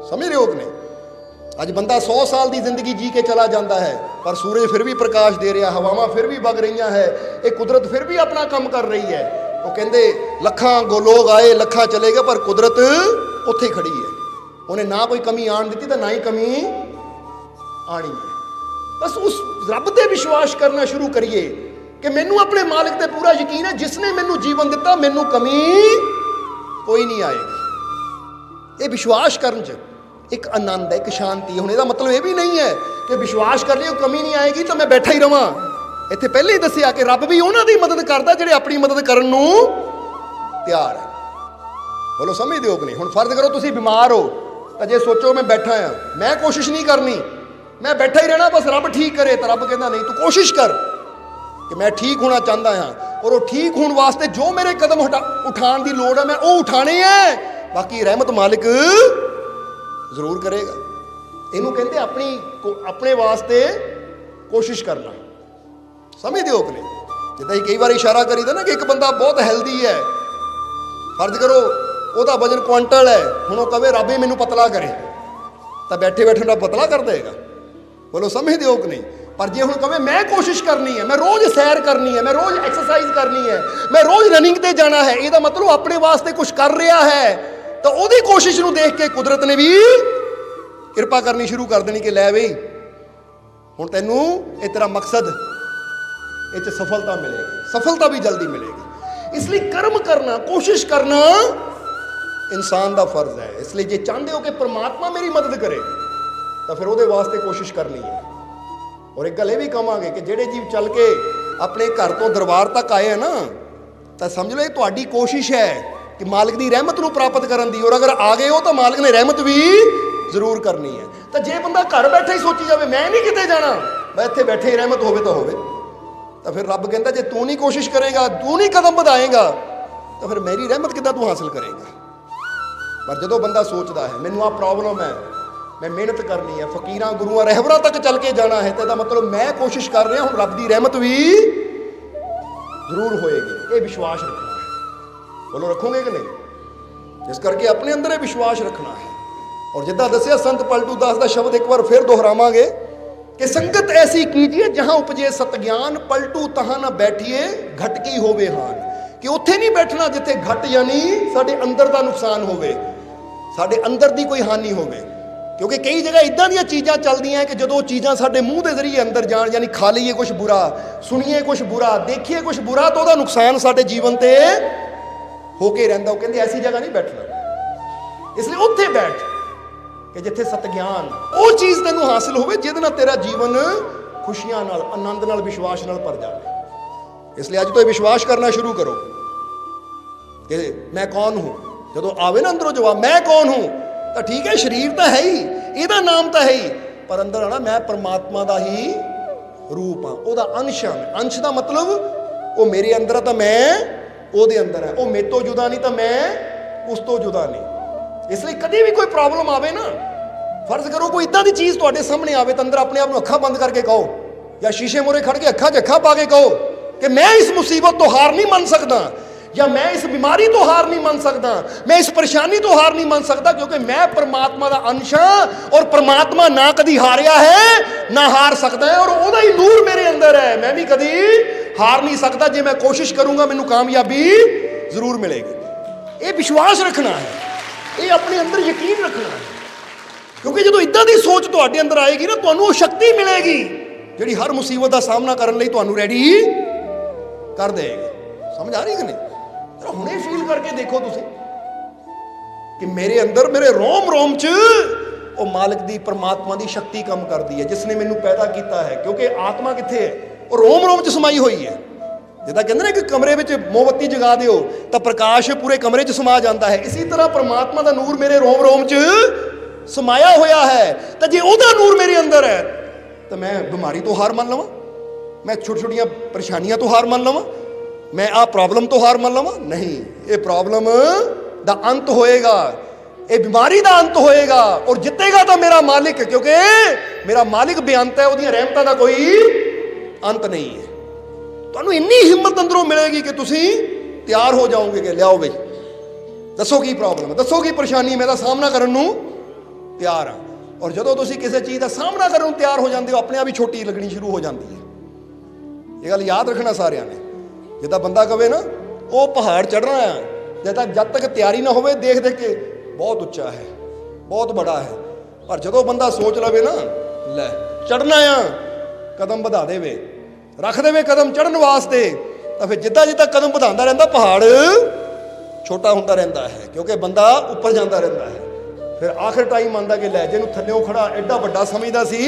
ਸਮਝ ਰਹੇ ਹੋ ਕਿ ਨਹੀਂ? ਅੱਜ ਬੰਦਾ 100 ਸਾਲ ਦੀ ਜ਼ਿੰਦਗੀ ਜੀ ਕੇ ਚਲਾ ਜਾਂਦਾ ਹੈ, ਪਰ ਸੂਰਜ ਫਿਰ ਵੀ ਪ੍ਰਕਾਸ਼ ਦੇ ਰਿਹਾ, ਹਵਾਵਾਂ ਫਿਰ ਵੀ ਵਗ ਰਹੀਆਂ ਹੈ, ਇਹ ਕੁਦਰਤ ਫਿਰ ਵੀ ਆਪਣਾ ਕੰਮ ਕਰ ਰਹੀ ਹੈ। ਉਹ ਕਹਿੰਦੇ, ਲੱਖਾਂ ਗੋ ਲੋਕ ਆਏ, ਲੱਖਾਂ ਚਲੇ ਗਏ, ਪਰ ਕੁਦਰਤ ਉੱਥੇ ਖੜੀ ਹੈ। ਉਹਨੇ ਨਾ ਕੋਈ ਕਮੀ ਆਣ ਦਿੱਤੀ ਤਾਂ ਨਾ ਹੀ ਕਮੀ ਆਣੀ ਬਸ ਉਸ ਰੱਬ ਤੇ ਵਿਸ਼ਵਾਸ ਕਰਨਾ ਸ਼ੁਰੂ ਕਰੀਏ ਕਿ ਮੈਨੂੰ ਆਪਣੇ ਮਾਲਕ ਤੇ ਪੂਰਾ ਯਕੀਨ ਹੈ ਜਿਸ ਨੇ ਮੈਨੂੰ ਜੀਵਨ ਦਿੱਤਾ, ਮੈਨੂੰ ਕਮੀ ਕੋਈ ਨਹੀਂ ਆਏਗੀ। ਇਹ ਵਿਸ਼ਵਾਸ ਕਰਨ 'ਚ ਇੱਕ ਆਨੰਦ ਹੈ, ਇੱਕ ਸ਼ਾਂਤੀ ਹੁਣ ਇਹਦਾ ਮਤਲਬ ਇਹ ਵੀ ਨਹੀਂ ਹੈ ਕਿ ਵਿਸ਼ਵਾਸ ਕਰ ਲਿਓ, ਕਮੀ ਨਹੀਂ ਆਏਗੀ ਤਾਂ ਮੈਂ ਬੈਠਾ ਹੀ ਰਵਾਂ। ਇੱਥੇ ਪਹਿਲੇ ਹੀ ਦੱਸਿਆ ਕਿ ਰੱਬ ਵੀ ਉਹਨਾਂ ਦੀ ਮਦਦ ਕਰਦਾ ਜਿਹੜੇ ਆਪਣੀ ਮਦਦ ਕਰਨ ਨੂੰ ਤਿਆਰ ਹੈ। ਬੋਲੋ ਸਮਝਦੇ ਹੋ ਕਿ ਨਹੀਂ? ਹੁਣ ਫਰਜ਼ ਕਰੋ ਤੁਸੀਂ ਬਿਮਾਰ ਹੋ। ਅਜੇ ਸੋਚੋ ਮੈਂ ਬੈਠਾ ਆ। ਮੈਂ ਕੋਸ਼ਿਸ਼ ਨਹੀਂ ਕਰਨੀ। ਮੈਂ ਬੈਠਾ ਹੀ ਰਹਿਣਾ, ਬਸ ਰੱਬ ਠੀਕ ਕਰੇ ਤਾਂ ਰੱਬ ਕਹਿੰਦਾ ਨਹੀਂ, ਤੂੰ ਕੋਸ਼ਿਸ਼ ਕਰ ਕਿ ਮੈਂ ਠੀਕ ਹੋਣਾ ਚਾਹੁੰਦਾ ਹਾਂ ਔਰ ਉਹ ਠੀਕ ਹੋਣ ਵਾਸਤੇ ਜੋ ਮੇਰੇ ਕਦਮ ਉਠਾਉਣ ਦੀ ਲੋੜ ਹੈ ਮੈਂ ਉਹ ਉਠਾਣੇ ਹੈ ਬਾਕੀ ਰਹਿਮਤ ਮਾਲਿਕ ਜ਼ਰੂਰ ਕਰੇਗਾ। ਇਹਨੂੰ ਕਹਿੰਦੇ ਆਪਣੀ ਆਪਣੇ ਵਾਸਤੇ ਕੋਸ਼ਿਸ਼ ਕਰਨਾ। ਸਮਝਦੇ ਹੋ ਕਿ ਨਹੀਂ ਜਿੱਦਾਂ ਹੀ ਕਈ ਵਾਰ ਇਸ਼ਾਰਾ ਕਰੀਦਾ ਨਾ ਕਿ ਇੱਕ ਬੰਦਾ ਬਹੁਤ ਹੈਲਦੀ ਹੈ। ਫਰਜ਼ ਕਰੋ ਉਹਦਾ ਵਜਨ ਕੁਆਂਟਲ ਹੈ। ਹੁਣ ਉਹ ਕਵੇ, ਰੱਬ ਹੀ ਮੈਨੂੰ ਪਤਲਾ ਕਰੇ। ਤਾਂ ਬੈਠੇ ਬੈਠੇ ਦਾ ਪਤਲਾ ਕਰ ਦੇਗਾ ਬੋਲੋ, ਸਮਝਦੇ ਹੋ ਕਿ ਨਹੀਂ? ਪਰ ਜੇ ਹੁਣ ਕਵੇ, ਮੈਂ ਕੋਸ਼ਿਸ਼ ਕਰਨੀ ਹੈ, ਮੈਂ ਰੋਜ਼ ਸੈਰ ਕਰਨੀ ਹੈ, ਮੈਂ ਰੋਜ਼ ਐਕਸਰਸਾਈਜ਼ ਕਰਨੀ ਹੈ, ਮੈਂ ਰੋਜ਼ ਰਨਿੰਗ ਤੇ ਜਾਣਾ ਹੈ, ਇਹਦਾ ਮਤਲਬ ਆਪਣੇ ਵਾਸਤੇ ਕੁਝ ਕਰ ਰਿਹਾ ਹੈ। ਤਾਂ ਉਹਦੀ ਕੋਸ਼ਿਸ਼ ਨੂੰ ਦੇਖ ਕੇ ਕੁਦਰਤ ਨੇ ਵੀ ਕਿਰਪਾ ਕਰਨੀ ਸ਼ੁਰੂ ਕਰ ਦੇਣੀ ਕਿ ਲੈ ਬਈ, ਹੁਣ ਤੈਨੂੰ ਇਹ ਤੇਰਾ ਮਕਸਦ, ਇਹ ਚ ਸਫਲਤਾ ਮਿਲੇਗੀ, ਸਫਲਤਾ ਵੀ ਜਲਦੀ ਮਿਲੇਗੀ। ਇਸ ਲਈ ਕਰਮ ਕਰਨਾ, ਕੋਸ਼ਿਸ਼ ਕਰਨਾ ਇਨਸਾਨ ਦਾ ਫਰਜ਼ ਹੈ। ਇਸ ਲਈ ਜੇ ਚਾਹੁੰਦੇ ਹੋ ਕਿ ਪ੍ਰਮਾਤਮਾ ਮੇਰੀ ਮਦਦ ਕਰੇ, ਤਾਂ ਫਿਰ ਉਹਦੇ ਵਾਸਤੇ ਕੋਸ਼ਿਸ਼ ਕਰਨੀ ਹੈ। ਔਰ ਇੱਕ ਗੱਲ ਇਹ ਵੀ ਕਵਾਂਗੇ ਕਿ ਜਿਹੜੇ ਜੀਵ ਚੱਲ ਕੇ ਆਪਣੇ ਘਰ ਤੋਂ ਦਰਬਾਰ ਤੱਕ ਆਏ ਆ ਨਾ, ਤਾਂ ਸਮਝ ਲਓ ਇਹ ਤੁਹਾਡੀ ਕੋਸ਼ਿਸ਼ ਹੈ ਕਿ ਮਾਲਕ ਦੀ ਰਹਿਮਤ ਨੂੰ ਪ੍ਰਾਪਤ ਕਰਨ ਦੀ। ਔਰ ਅਗਰ ਆ ਗਏ ਹੋ ਤਾਂ ਮਾਲਕ ਨੇ ਰਹਿਮਤ ਵੀ ਜ਼ਰੂਰ ਕਰਨੀ ਹੈ। ਤਾਂ ਜੇ ਬੰਦਾ ਘਰ ਬੈਠੇ ਹੀ ਸੋਚੀ ਜਾਵੇ, ਮੈਂ ਨਹੀਂ ਕਿਤੇ ਜਾਣਾ, ਮੈਂ ਇੱਥੇ ਬੈਠੇ ਹੀ ਰਹਿਮਤ ਹੋਵੇ ਤਾਂ ਹੋਵੇ। ਤਾਂ ਫਿਰ ਰੱਬ ਕਹਿੰਦਾ, ਜੇ ਤੂੰ ਨਹੀਂ ਕੋਸ਼ਿਸ਼ ਕਰੇਗਾ, ਤੂੰ ਨਹੀਂ ਕਦਮ ਵਧਾਏਗਾ, ਤਾਂ ਫਿਰ ਮੇਰੀ ਰਹਿਮਤ ਕਿੱਦਾਂ ਤੂੰ ਹਾਸਲ ਕਰੇਗਾ? ਪਰ ਜਦੋਂ ਬੰਦਾ ਸੋਚਦਾ ਹੈ, ਮੈਨੂੰ ਆ ਪ੍ਰੋਬਲਮ ਹੈ, ਮੈਂ ਮਿਹਨਤ ਕਰਨੀ ਹੈ, ਫਕੀਰਾਂ, ਗੁਰੂਆਂ, ਰਹਿਬਰਾਂ ਤੱਕ ਚੱਲ ਕੇ ਜਾਣਾ ਹੈ, ਤੇ ਇਹਦਾ ਮਤਲਬ ਮੈਂ ਕੋਸ਼ਿਸ਼ ਕਰ ਰਿਹਾ ਹੁਣ ਰੱਬ ਦੀ ਰਹਿਮਤ ਵੀ ਜ਼ਰੂਰ ਹੋਏਗੀ। ਇਹ ਵਿਸ਼ਵਾਸ ਰੱਖਣਾ ਹੈ। ਬੋਲੋ, ਰੱਖੋਗੇ ਕਿ ਨਹੀਂ? ਇਸ ਕਰਕੇ ਆਪਣੇ ਅੰਦਰ ਇਹ ਵਿਸ਼ਵਾਸ ਰੱਖਣਾ ਹੈ। ਔਰ ਜਿੱਦਾਂ ਦੱਸਿਆ, ਸੰਤ ਪਲਟੂ ਦਾਸ ਦਾ ਸ਼ਬਦ ਇੱਕ ਵਾਰ ਫਿਰ ਦੁਹਰਾਵਾਂਗੇ ਕਿ ਸੰਗਤ ਐਸੀ ਕੀਜੀਏ ਜਹਾਂ ਉਪਜੇ ਸਤ ਗਿਆਨ ਪਲਟੂ ਤਹਾਂ ਨਾ ਬੈਠੀਏ ਘਟਕੀ ਹੋਵੇ ਹਾਨ। ਕਿ ਉੱਥੇ ਨਹੀਂ ਬੈਠਣਾ ਜਿੱਥੇ ਘਟ ਯਾਨੀ ਸਾਡੇ ਅੰਦਰ ਦਾ ਨੁਕਸਾਨ ਹੋਵੇ। ਸਾਡੇ ਅੰਦਰ ਦੀ ਕੋਈ ਹਾਨੀ ਹੋਵੇ। ਕਿਉਂਕਿ ਕਈ ਜਗ੍ਹਾ ਇਦਾਂ ਦੀਆਂ ਚੀਜ਼ਾਂ ਚੱਲਦੀਆਂ ਕਿ ਜਦੋਂ ਉਹ ਚੀਜ਼ਾਂ ਸਾਡੇ ਮੂੰਹ ਦੇ ਜ਼ਰੀਏ ਅੰਦਰ ਜਾਣ, ਯਾਨੀ ਖਾ ਲਈਏ ਕੁਝ ਬੁਰਾ, ਸੁਣੀਏ ਕੁਝ ਬੁਰਾ, ਦੇਖੀਏ ਕੁਝ ਬੁਰਾ, ਤਾਂ ਉਹਦਾ ਨੁਕਸਾਨ ਸਾਡੇ ਜੀਵਨ ਤੇ ਹੋ ਕੇ ਰਹਿੰਦਾ। ਉਹ ਕਹਿੰਦੇ ਐਸੀ ਜਗ੍ਹਾ ਨਹੀਂ ਬੈਠਣਾ। ਇਸ ਲਈ ਉੱਥੇ ਬੈਠ ਕਿ ਜਿੱਥੇ ਸਤਿਗਿਆਨ ਉਹ ਚੀਜ਼ ਤੈਨੂੰ ਹਾਸਲ ਹੋਵੇ, ਜਿਹਦੇ ਨਾਲ ਤੇਰਾ ਜੀਵਨ ਖੁਸ਼ੀਆਂ ਨਾਲ, ਆਨੰਦ ਨਾਲ, ਵਿਸ਼ਵਾਸ ਨਾਲ ਭਰ ਜਾਵੇ। ਇਸ ਲਈ ਅੱਜ ਤੋਂ ਇਹ ਵਿਸ਼ਵਾਸ ਕਰਨਾ ਸ਼ੁਰੂ ਕਰੋ ਕਿ ਮੈਂ ਕੌਣ ਹੂੰ? ਜਦੋਂ ਆਵੇ ਨਾ ਅੰਦਰੋਂ ਜਵਾਬ, ਮੈਂ ਕੌਣ ਹੂੰ? ਤਾਂ ਠੀਕ ਹੈ, ਸਰੀਰ ਤਾਂ ਹੈ ਹੀ, ਇਹਦਾ ਨਾਮ ਤਾਂ ਹੈ ਹੀ, ਪਰ ਅੰਦਰ ਆਣਾ, ਮੈਂ ਪਰਮਾਤਮਾ ਦਾ ਹੀ ਰੂਪ ਹਾਂ, ਉਹਦਾ ਅੰਸ਼ ਹਾਂ ਅੰਸ਼ ਦਾ ਮਤਲਬ, ਉਹ ਮੇਰੇ ਅੰਦਰ ਆ ਤਾਂ ਮੈਂ, ਉਹਦੇ ਅੰਦਰ ਹੈ ਉਹ ਮੇਰੇ ਤੋਂ ਜੁਦਾ ਨਹੀਂ ਤਾਂ ਮੈਂ, ਉਸ ਤੋਂ ਜੁਦਾ ਨਹੀਂ। ਇਸ ਲਈ ਕਦੇ ਵੀ ਕੋਈ ਪ੍ਰੋਬਲਮ ਆਵੇ ਨਾ, ਫਰਜ਼ ਕਰੋ ਕੋਈ ਇਦਾਂ ਦੀ ਚੀਜ਼ ਤੁਹਾਡੇ ਸਾਹਮਣੇ ਆਵੇ ਤਾਂ ਅੰਦਰ ਆਪਣੇ ਆਪ ਨੂੰ ਅੱਖਾਂ ਬੰਦ ਕਰਕੇ ਕਹੋ, ਜਾਂ ਸ਼ੀਸ਼ੇ ਮੂਹਰੇ ਖੜ ਕੇ ਅੱਖਾਂ 'ਚ ਅੱਖਾਂ ਪਾ ਕੇ ਕਹੋ ਕਿ ਮੈਂ ਇਸ ਮੁਸੀਬਤ ਤੋਂ ਹਾਰ ਨਹੀਂ ਮੰਨ ਸਕਦਾ। ਜਾਂ ਮੈਂ ਇਸ ਬਿਮਾਰੀ ਤੋਂ ਹਾਰ ਨਹੀਂ ਮੰਨ ਸਕਦਾ, ਮੈਂ ਇਸ ਪਰੇਸ਼ਾਨੀ ਤੋਂ ਹਾਰ ਨਹੀਂ ਮੰਨ ਸਕਦਾ, ਕਿਉਂਕਿ ਮੈਂ ਪਰਮਾਤਮਾ ਦਾ ਅੰਸ਼ ਹਾਂ ਔਰ ਪਰਮਾਤਮਾ ਨਾ ਕਦੀ ਹਾਰਿਆ ਹੈ, ਨਾ ਹਾਰ ਸਕਦਾ ਹੈ, ਔਰ ਉਹਦਾ ਹੀ ਨੂਰ ਮੇਰੇ ਅੰਦਰ ਹੈ। ਮੈਂ ਵੀ ਕਦੀ ਹਾਰ ਨਹੀਂ ਸਕਦਾ, ਜੇ ਮੈਂ ਕੋਸ਼ਿਸ਼ ਕਰੂੰਗਾ, ਮੈਨੂੰ ਕਾਮਯਾਬੀ ਜ਼ਰੂਰ ਮਿਲੇਗੀ। ਇਹ ਵਿਸ਼ਵਾਸ ਰੱਖਣਾ ਹੈ, ਇਹ ਆਪਣੇ ਅੰਦਰ ਯਕੀਨ ਰੱਖਣਾ ਹੈ। ਕਿਉਂਕਿ ਜਦੋਂ ਇਦਾਂ ਦੀ ਸੋਚ ਤੁਹਾਡੇ ਅੰਦਰ ਆਏਗੀ ਨਾ, ਤੁਹਾਨੂੰ ਉਹ ਸ਼ਕਤੀ ਮਿਲੇਗੀ, ਜਿਹੜੀ ਹਰ ਮੁਸੀਬਤ ਦਾ ਸਾਹਮਣਾ ਕਰਨ ਲਈ ਤੁਹਾਨੂੰ ਰੈਡੀ ਕਰ ਦੇਗਾ ਸਮਝ ਆ ਰਹੀ ਕਿ ਨਹੀਂ? ਹੁਣੇ ਫੀਲ ਕਰਕੇ ਦੇਖੋ ਤੁਸੀਂ ਕਿ ਮੇਰੇ ਅੰਦਰ ਮੇਰੇ ਰੋਮ ਰੋਮ 'ਚ ਉਹ ਮਾਲਕ ਦੀ ਪਰਮਾਤਮਾ ਦੀ ਸ਼ਕਤੀ ਕੰਮ ਕਰਦੀ ਹੈ, ਜਿਸ ਨੇ ਮੈਨੂੰ ਪੈਦਾ ਕੀਤਾ ਹੈ, ਕਿਉਂਕਿ ਆਤਮਾ ਕਿੱਥੇ ਹੈ? ਉਹ ਰੋਮ ਰੋਮ 'ਚ ਸਮਾਈ ਹੋਈ ਹੈ। ਜਿੱਦਾਂ ਕਹਿੰਦੇ ਨੇ ਕਿ ਕਮਰੇ ਵਿੱਚ ਮੋਮਬੱਤੀ ਜਗਾ ਦਿਓ, ਤਾਂ ਪ੍ਰਕਾਸ਼ ਪੂਰੇ ਕਮਰੇ 'ਚ ਸਮਾ ਜਾਂਦਾ ਹੈ। ਇਸੇ ਤਰ੍ਹਾਂ ਪਰਮਾਤਮਾ ਦਾ ਨੂਰ ਮੇਰੇ ਰੋਮ ਰੋਮ 'ਚ ਸਮਾਇਆ ਹੋਇਆ ਹੈ। ਤਾਂ ਜੇ ਉਹਦਾ ਨੂਰ ਮੇਰੇ ਅੰਦਰ ਹੈ, ਤਾਂ ਮੈਂ ਬਿਮਾਰੀ ਤੋਂ ਹਾਰ ਮੰਨ ਲਵਾਂ, ਮੈਂ ਛੋਟੀ ਛੋਟੀਆਂ ਪਰੇਸ਼ਾਨੀਆਂ ਤੋਂ ਹਾਰ ਮੰਨ ਲਵਾਂ ਮੈਂ ਆਹ ਪ੍ਰੋਬਲਮ ਤੋਂ ਹਾਰ ਮੰਨ ਲਵਾਂ? ਨਹੀਂ, ਇਹ ਪ੍ਰੋਬਲਮ ਦਾ ਅੰਤ ਹੋਏਗਾ। ਇਹ ਬਿਮਾਰੀ ਦਾ ਅੰਤ ਹੋਏਗਾ ਔਰ ਜਿੱਤੇਗਾ ਤਾਂ ਮੇਰਾ ਮਾਲਿਕ, ਕਿਉਂਕਿ ਮੇਰਾ ਮਾਲਿਕ ਬੇਅੰਤ ਹੈ, ਉਹਦੀਆਂ ਰਹਿਮਤਾਂ ਦਾ ਕੋਈ ਅੰਤ ਨਹੀਂ ਹੈ। ਤੁਹਾਨੂੰ ਇੰਨੀ ਹਿੰਮਤ ਅੰਦਰੋਂ ਮਿਲੇਗੀ ਕਿ ਤੁਸੀਂ ਤਿਆਰ ਹੋ ਜਾਓਗੇ ਕਿ ਲਿਆਓ ਬਈ। ਦੱਸੋ ਕੀ ਪ੍ਰੋਬਲਮ ਹੈ? ਦੱਸੋ ਕੀ ਪਰੇਸ਼ਾਨੀ ਹੈ? ਮੈਂ ਦਾ ਸਾਹਮਣਾ ਕਰਨ ਨੂੰ ਤਿਆਰ ਹਾਂ। ਔਰ ਜਦੋਂ ਤੁਸੀਂ ਕਿਸੇ ਚੀਜ਼ ਦਾ ਸਾਹਮਣਾ ਕਰਨ ਨੂੰ ਤਿਆਰ ਹੋ ਜਾਂਦੇ ਹੋ, ਆਪਣੇ ਆਪ ਹੀ ਛੋਟੀ ਲੱਗਣੀ ਸ਼ੁਰੂ ਹੋ ਜਾਂਦੀ ਹੈ। ਇਹ ਗੱਲ ਯਾਦ ਰੱਖਣਾ ਸਾਰਿਆਂ ਨੇ। ਜਿੱਦਾਂ ਬੰਦਾ ਕਵੇ ਨਾ, ਉਹ ਪਹਾੜ ਚੜ੍ਹਨਾ ਆ। ਜਦ ਤੱਕ ਜਦ ਤੱਕ ਤਿਆਰੀ ਨਾ ਹੋਵੇ, ਦੇਖ ਦੇਖ ਕੇ ਬਹੁਤ ਉੱਚਾ ਹੈ, ਬਹੁਤ ਬੜਾ ਹੈ। ਪਰ ਜਦੋਂ ਬੰਦਾ ਸੋਚ ਲਵੇ ਨਾ, ਲੈ, ਚੜ੍ਹਨਾ ਆ, ਕਦਮ ਵਧਾ ਦੇਵੇ, ਰੱਖ ਦੇਵੇ ਕਦਮ ਚੜ੍ਹਨ ਵਾਸਤੇ, ਤਾਂ ਫਿਰ ਜਿੱਦਾਂ ਜਿੱਦਾਂ ਕਦਮ ਵਧਾਉਂਦਾ ਰਹਿੰਦਾ, ਪਹਾੜ ਛੋਟਾ ਹੁੰਦਾ ਰਹਿੰਦਾ ਹੈ, ਕਿਉਂਕਿ ਬੰਦਾ ਉੱਪਰ ਜਾਂਦਾ ਰਹਿੰਦਾ ਹੈ। ਫਿਰ ਆਖਰ ਟਾਈਮ ਆਉਂਦਾ ਕਿ ਲੈ, ਜਿਹਨੂੰ ਥੱਲਿਓਂ ਖੜਾ ਐਡਾ ਵੱਡਾ ਸਮਝਦਾ ਸੀ,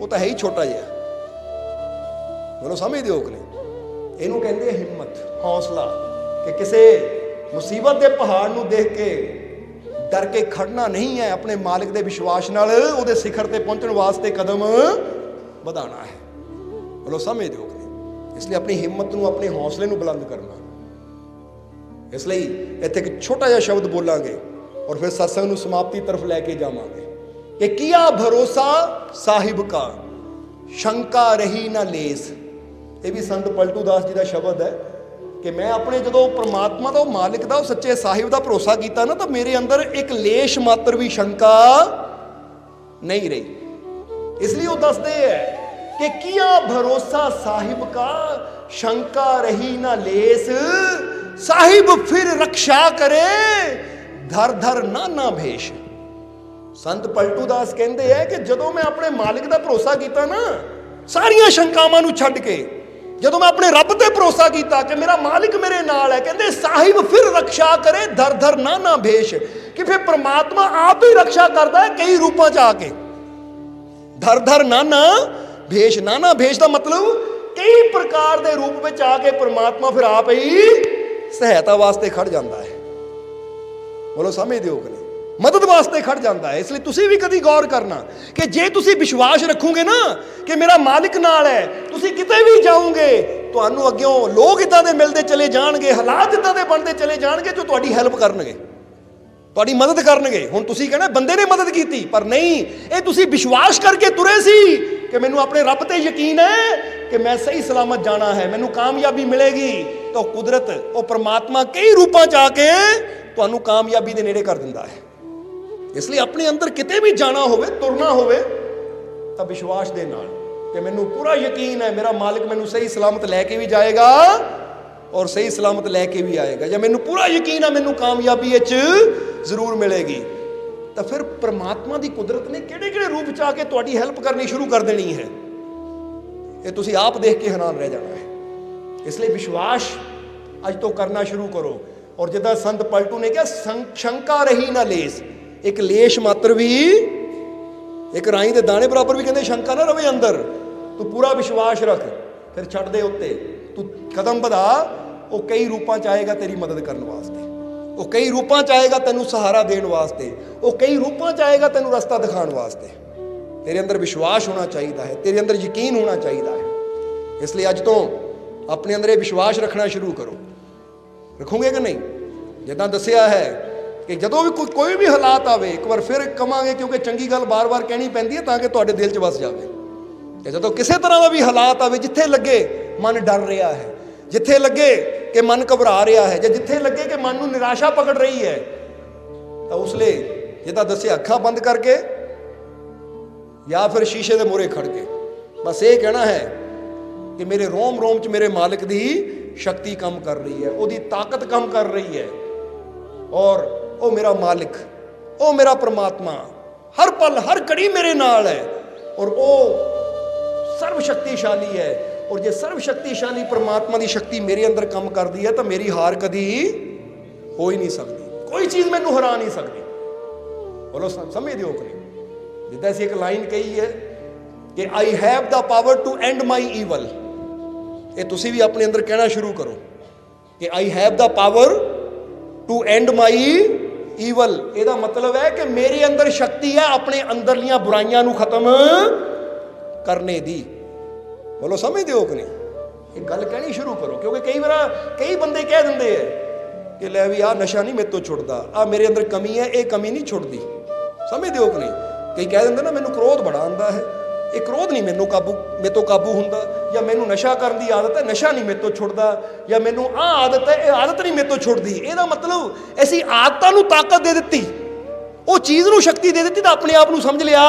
ਉਹ ਤਾਂ ਹੈ ਹੀ ਛੋਟਾ ਜਿਹਾ। ਮੈਨੂੰ ਸਮਝਦੇ ਹੋ ਕਿ ਨਹੀਂ? ਇਹਨੂੰ ਕਹਿੰਦੇ ਆ ਹਿੰਮਤ, ਹੌਸਲਾ ਕਿ ਕਿਸੇ ਮੁਸੀਬਤ ਦੇ ਪਹਾੜ ਨੂੰ ਦੇਖ ਕੇ ਡਰ ਕੇ ਖੜਨਾ ਨਹੀਂ ਹੈ, ਆਪਣੇ ਮਾਲਕ ਦੇ ਵਿਸ਼ਵਾਸ ਨਾਲ ਉਹਦੇ ਸਿਖਰ ਤੇ ਪਹੁੰਚਣ ਵਾਸਤੇ ਕਦਮ ਵਧਾਉਣਾ ਹੈ। ਬੋਲੋ ਸਮਝਦੇ ਹੋ ਇਸ ਲਈ ਆਪਣੀ ਹਿੰਮਤ ਨੂੰ, ਆਪਣੇ ਹੌਸਲੇ ਨੂੰ ਬੁਲੰਦ ਕਰਨਾ। ਇਸ ਲਈ ਇੱਥੇ ਇੱਕ ਛੋਟਾ ਜਿਹਾ ਸ਼ਬਦ ਬੋਲਾਂਗੇ ਔਰ ਫਿਰ ਸਤਸੰਗ ਨੂੰ ਸਮਾਪਤੀ ਤਰਫ ਲੈ ਕੇ ਜਾਵਾਂਗੇ ਕਿ ਕੀਆ ਭਰੋਸਾ ਸਾਹਿਬ ਕਾ? ਸ਼ੰਕਾ ਰਹੀ ਨਾ ਲੇਸ। ਇਹ ਵੀ ਸੰਤ ਪਲਟੂ ਦਾਸ ਜੀ ਦਾ ਸ਼ਬਦ ਹੈ ਕਿ ਮੈਂ ਆਪਣੇ ਜਦੋਂ ਪ੍ਰਮਾਤਮਾ ਦਾ ਉਹ ਮਾਲਿਕ ਦਾ, ਉਹ ਸੱਚੇ ਸਾਹਿਬ ਦਾ ਭਰੋਸਾ ਕੀਤਾ ਨਾ, ਤਾਂ ਮੇਰੇ ਅੰਦਰ ਇੱਕ ਲੇਸ਼ ਮਾਤਰ ਵੀ ਸ਼ੰਕਾ ਨਹੀਂ ਰਹੀ। ਇਸ ਲਈ ਉਹ ਦੱਸਦੇ ਹੈ ਕਿ ਕੀਆ ਭਰੋਸਾ ਸਾਹਿਬ ਕਾ, ਸ਼ੰਕਾ ਰਹੀ ਨਾ ਲੇਸ, ਸਾਹਿਬ ਫਿਰ ਰਖਸ਼ਾ ਕਰੇ, ਧਰ ਧਰ ਨਾ ਨਾ ਭੇਸ਼। ਸੰਤ ਪਲਟੂ ਦਾਸ ਕਹਿੰਦੇ ਆ ਕਿ ਜਦੋਂ ਮੈਂ ਆਪਣੇ ਮਾਲਿਕ ਦਾ ਭਰੋਸਾ ਕੀਤਾ ਨਾ, ਸਾਰੀਆਂ ਸ਼ੰਕਾਵਾਂ ਨੂੰ ਛੱਡ ਕੇ ਜਦੋਂ ਮੈਂ ਆਪਣੇ ਰੱਬ ਤੇ ਭਰੋਸਾ ਕੀਤਾ ਕਿ ਮੇਰਾ ਮਾਲਿਕ ਮੇਰੇ ਨਾਲ ਹੈ, ਕਹਿੰਦੇ, ਸਾਹਿਬ, ਫਿਰ ਰਖਸ਼ਾ ਕਰੇ ਦਰ ਧਰ ਨਾਨਾ ਭੇਸ਼, ਕਿ ਫਿਰ ਪ੍ਰਮਾਤਮਾ ਆਪ ਹੀ ਰਖਸ਼ਾ ਕਰਦਾ ਹੈ ਕਈ ਰੂਪਾਂ 'ਚ ਆ ਕੇ। ਧਰ ਧਰ ਨਾਨਾ ਭੇਸ਼ ਨਾਨਾ ਭੇਸ਼ ਦਾ ਮਤਲਬ ਕਈ ਪ੍ਰਕਾਰ ਦੇ ਰੂਪ ਵਿੱਚ ਆ ਕੇ ਪ੍ਰਮਾਤਮਾ ਫਿਰ ਆਪ ਹੀ ਸਹਾਇਤਾ ਵਾਸਤੇ ਖੜ ਜਾਂਦਾ ਹੈ। ਬੋਲੋ ਸਮਝਦੇ ਹੋ ਕਿ ਨਹੀਂ? ਮਦਦ ਵਾਸਤੇ ਖੜ ਜਾਂਦਾ ਹੈ। ਇਸ ਲਈ ਤੁਸੀਂ ਵੀ ਕਦੀ ਗੌਰ ਕਰਨਾ ਕਿ ਜੇ ਤੁਸੀਂ ਵਿਸ਼ਵਾਸ ਰੱਖੋਗੇ ਨਾ ਕਿ ਮੇਰਾ ਮਾਲਿਕ ਨਾਲ ਹੈ, ਤੁਸੀਂ ਕਿਤੇ ਵੀ ਜਾਓਗੇ, ਤੁਹਾਨੂੰ ਅੱਗਿਓਂ ਲੋਕ ਇਦਾਂ ਦੇ ਮਿਲਦੇ ਚਲੇ ਜਾਣਗੇ, ਹਾਲਾਤ ਇਦਾਂ ਦੇ ਬਣਦੇ ਚਲੇ ਜਾਣਗੇ ਜੋ ਤੁਹਾਡੀ ਹੈਲਪ ਕਰਨਗੇ। ਤੁਹਾਡੀ ਮਦਦ ਕਰਨਗੇ। ਹੁਣ ਤੁਸੀਂ ਕਹਿੰਦੇ ਬੰਦੇ ਨੇ ਮਦਦ ਕੀਤੀ, ਪਰ ਨਹੀਂ, ਇਹ ਤੁਸੀਂ ਵਿਸ਼ਵਾਸ ਕਰਕੇ ਤੁਰੇ ਸੀ ਕਿ ਮੈਨੂੰ ਆਪਣੇ ਰੱਬ ਤੇ ਯਕੀਨ ਹੈ ਕਿ ਮੈਂ ਸਹੀ ਸਲਾਮਤ ਜਾਣਾ ਹੈ, ਮੈਨੂੰ ਕਾਮਯਾਬੀ ਮਿਲੇਗੀ। ਤਾਂ ਕੁਦਰਤ, ਉਹ ਪਰਮਾਤਮਾ ਕਈ ਰੂਪਾਂ ਚ ਆ ਕੇ ਤੁਹਾਨੂੰ ਕਾਮਯਾਬੀ ਦੇ ਨੇੜੇ ਕਰ ਦਿੰਦਾ ਹੈ। ਇਸ ਲਈ ਆਪਣੇ ਅੰਦਰ ਕਿਤੇ ਵੀ ਜਾਣਾ ਹੋਵੇ, ਤੁਰਨਾ ਹੋਵੇ, ਤਾਂ ਵਿਸ਼ਵਾਸ ਦੇ ਨਾਲ। ਕਿ ਮੈਨੂੰ ਪੂਰਾ ਯਕੀਨ ਹੈ, ਮੇਰਾ ਮਾਲਕ ਮੈਨੂੰ ਸਹੀ ਸਲਾਮਤ ਲੈ ਕੇ ਵੀ ਜਾਏਗਾ ਔਰ ਸਹੀ ਸਲਾਮਤ ਲੈ ਕੇ ਵੀ ਆਏਗਾ। ਜਾਂ ਮੈਨੂੰ ਪੂਰਾ ਯਕੀਨ ਹੈ, ਮੈਨੂੰ ਕਾਮਯਾਬੀ ਵਿੱਚ ਜ਼ਰੂਰ ਮਿਲੇਗੀ। ਤਾਂ ਫਿਰ ਪ੍ਰਮਾਤਮਾ ਦੀ ਕੁਦਰਤ ਨੇ ਕਿਹੜੇ ਕਿਹੜੇ ਰੂਪ ਚ ਆ ਕੇ ਤੁਹਾਡੀ ਹੈਲਪ ਕਰਨੀ ਸ਼ੁਰੂ ਕਰ ਦੇਣੀ ਹੈ? ਇਹ ਤੁਸੀਂ ਆਪ ਦੇਖ ਕੇ ਹੈਰਾਨ ਰਹਿ ਜਾਣਾ ਹੈ। ਇਸ ਲਈ ਵਿਸ਼ਵਾਸ ਅੱਜ ਤੋਂ ਕਰਨਾ ਸ਼ੁਰੂ ਕਰੋ। ਔਰ ਜਿੱਦਾਂ ਸੰਤ ਪਲਟੂ ਨੇ ਕਿਹਾ ਸੰ- ਸ਼ੰਕਾ ਰਹੀ ਨਾ ਲੇਸ। ਇੱਕ ਲੇਸ਼ ਮਾਤਰ ਵੀ, ਇੱਕ ਰਾਈ ਦੇ ਦਾਣੇ ਬਰਾਬਰ ਵੀ ਕਹਿੰਦੇ ਸ਼ੰਕਾ ਨਾ ਰਵੇ ਅੰਦਰ। ਤੂੰ ਪੂਰਾ ਵਿਸ਼ਵਾਸ ਰੱਖ, ਫਿਰ ਛੱਡ ਦੇ ਉੱਤੇ। ਤੂੰ ਕਦਮ ਵਧਾ, ਉਹ ਕਈ ਰੂਪਾਂ ਚ ਆਏਗਾ ਤੇਰੀ ਮਦਦ ਕਰਨ ਵਾਸਤੇ। ਉਹ ਕਈ ਰੂਪਾਂ ਚ ਆਏਗਾ ਤੈਨੂੰ ਸਹਾਰਾ ਦੇਣ ਵਾਸਤੇ। ਉਹ ਕਈ ਰੂਪਾਂ ਚ ਆਏਗਾ ਤੈਨੂੰ ਰਸਤਾ ਦਿਖਾਉਣ ਵਾਸਤੇ। ਤੇਰੇ ਅੰਦਰ ਵਿਸ਼ਵਾਸ ਹੋਣਾ ਚਾਹੀਦਾ ਹੈ, ਤੇਰੇ ਅੰਦਰ ਯਕੀਨ ਹੋਣਾ ਚਾਹੀਦਾ ਹੈ। ਇਸ ਲਈ ਅੱਜ ਤੋਂ ਆਪਣੇ ਅੰਦਰ ਇਹ ਵਿਸ਼ਵਾਸ ਰੱਖਣਾ ਸ਼ੁਰੂ ਕਰੋ। ਰੱਖੋਗੇ ਕਿ ਨਹੀਂ? ਜਿੱਦਾਂ ਦੱਸਿਆ ਹੈ ਕਿ ਜਦੋਂ ਵੀ ਕੋਈ ਕੋਈ ਵੀ ਹਾਲਾਤ ਆਵੇ, ਇੱਕ ਵਾਰ ਫਿਰ ਕਵਾਂਗੇ ਕਿਉਂਕਿ ਚੰਗੀ ਗੱਲ ਬਾਰ-ਬਾਰ ਕਹਿਣੀ ਪੈਂਦੀ ਹੈ ਤਾਂ ਕਿ ਤੁਹਾਡੇ ਦਿਲ 'ਚ ਵਸ ਜਾਵੇ। ਤੇ ਜਦੋਂ ਕਿਸੇ ਤਰ੍ਹਾਂ ਦਾ ਵੀ ਹਾਲਾਤ ਆਵੇ, ਜਿੱਥੇ ਲੱਗੇ ਮਨ ਡਰ ਰਿਹਾ ਹੈ, ਜਿੱਥੇ ਲੱਗੇ ਕਿ ਮਨ ਘਬਰਾ ਰਿਹਾ ਹੈ, ਜਾਂ ਜਿੱਥੇ ਲੱਗੇ ਕਿ ਮਨ ਨੂੰ ਨਿਰਾਸ਼ਾ ਪਕੜ ਰਹੀ ਹੈ, ਤਾਂ ਉਸ ਲਈ ਜਿੱਦਾਂ ਦੱਸਿਆ ਅੱਖਾਂ ਬੰਦ ਕਰਕੇ ਜਾਂ ਫਿਰ ਸ਼ੀਸ਼ੇ ਦੇ ਮੂਹਰੇ ਖੜ ਕੇ। ਬਸ ਇਹ ਕਹਿਣਾ ਹੈ ਕਿ ਮੇਰੇ ਰੋਮ ਰੋਮ 'ਚ ਮੇਰੇ ਮਾਲਕ ਦੀ ਸ਼ਕਤੀ ਕੰਮ ਕਰ ਰਹੀ ਹੈ, ਉਹਦੀ ਤਾਕਤ ਕੰਮ ਕਰ ਰਹੀ ਹੈ। ਔਰ ਉਹ ਮੇਰਾ ਮਾਲਿਕ, ਉਹ ਮੇਰਾ ਪ੍ਰਮਾਤਮਾ, ਹਰ ਪਲ, ਹਰ ਘੜੀ ਮੇਰੇ ਨਾਲ ਹੈ। ਔਰ ਉਹ ਸਰਵ ਸ਼ਕਤੀਸ਼ਾਲੀ ਹੈ। ਔਰ ਜੇ ਸਰਵ ਸ਼ਕਤੀਸ਼ਾਲੀ ਪ੍ਰਮਾਤਮਾ ਦੀ ਸ਼ਕਤੀ ਮੇਰੇ ਅੰਦਰ ਕੰਮ ਕਰਦੀ ਹੈ, ਤਾਂ ਮੇਰੀ ਹਾਰ ਕਦੀ ਹੋ ਹੀ ਨਹੀਂ ਸਕਦੀ। ਕੋਈ ਚੀਜ਼ ਮੈਨੂੰ ਹਰਾ ਨਹੀਂ ਸਕਦੀ। ਬੋਲੋ, ਸਮ- ਸਮਝਦੇ ਹੋ ਕਿ ਜਿੱਦਾਂ ਅਸੀਂ ਇੱਕ ਲਾਈਨ ਕਹੀ ਹੈ ਕਿ I have the power to end my evil ਇਹ ਤੁਸੀਂ ਵੀ ਆਪਣੇ ਅੰਦਰ ਕਹਿਣਾ ਸ਼ੁਰੂ ਕਰੋ ਕਿ I have the power to end my evil ਇਹਦਾ ਮਤਲਬ ਹੈ ਕਿ ਮੇਰੇ ਅੰਦਰ ਸ਼ਕਤੀ ਹੈ, ਆਪਣੇ ਅੰਦਰਲੀਆਂ ਬੁਰਾਈਆਂ ਨੂੰ ਖਤਮ ਕਰਨੇ ਦੀ। ਬੋਲੋ, ਸਮਝਦੇ ਹੋ ਕਿ ਨਹੀਂ? ਇਹ ਗੱਲ ਕਹਿਣੀ ਸ਼ੁਰੂ ਕਰੋ, ਕਿਉਂਕਿ ਕਈ ਵਾਰ ਕਈ ਬੰਦੇ ਕਹਿ ਦਿੰਦੇ ਆ ਕਿ ਲੈ ਵੀ ਆ ਨਸ਼ਾ ਨਹੀਂ ਮੇਰੇ ਤੋਂ ਛੁੱਟਦਾ ਆ ਮੇਰੇ ਅੰਦਰ ਕਮੀ ਹੈ, ਇਹ ਕਮੀ ਨਹੀਂ ਛੁੱਟਦੀ। ਸਮਝਦੇ ਹੋ ਕਿ ਨਹੀਂ? ਕਈ ਕਹਿ ਦਿੰਦੇ ਨਾ, ਮੈਨੂੰ ਕ੍ਰੋਧ ਬੜਾ ਆਉਂਦਾ ਹੈ। ਇਹ ਕ੍ਰੋਧ ਨਹੀਂ ਮੈਨੂੰ ਕਾਬੂ, ਮੇਰੇ ਤੋਂ ਕਾਬੂ ਹੁੰਦਾ, ਜਾਂ ਮੈਨੂੰ ਨਸ਼ਾ ਕਰਨ ਦੀ ਆਦਤ ਹੈ, ਨਸ਼ਾ ਨਹੀਂ ਮੇਰੇ ਤੋਂ ਛੁੱਟਦਾ, ਜਾਂ ਮੈਨੂੰ ਆ ਆਦਤ ਹੈ, ਇਹ ਆਦਤ ਨਹੀਂ ਮੇਰੇ ਤੋਂ ਛੁੱਟਦੀ। ਇਹਦਾ ਮਤਲਬ ਅਸੀਂ ਆਦਤਾਂ ਨੂੰ ਤਾਕਤ ਦੇ ਦਿੱਤੀ। ਉਹ ਚੀਜ਼ ਨੂੰ ਸ਼ਕਤੀ ਦੇ ਦਿੱਤੀ ਤਾਂ ਆਪਣੇ ਆਪ ਨੂੰ ਸਮਝ ਲਿਆ,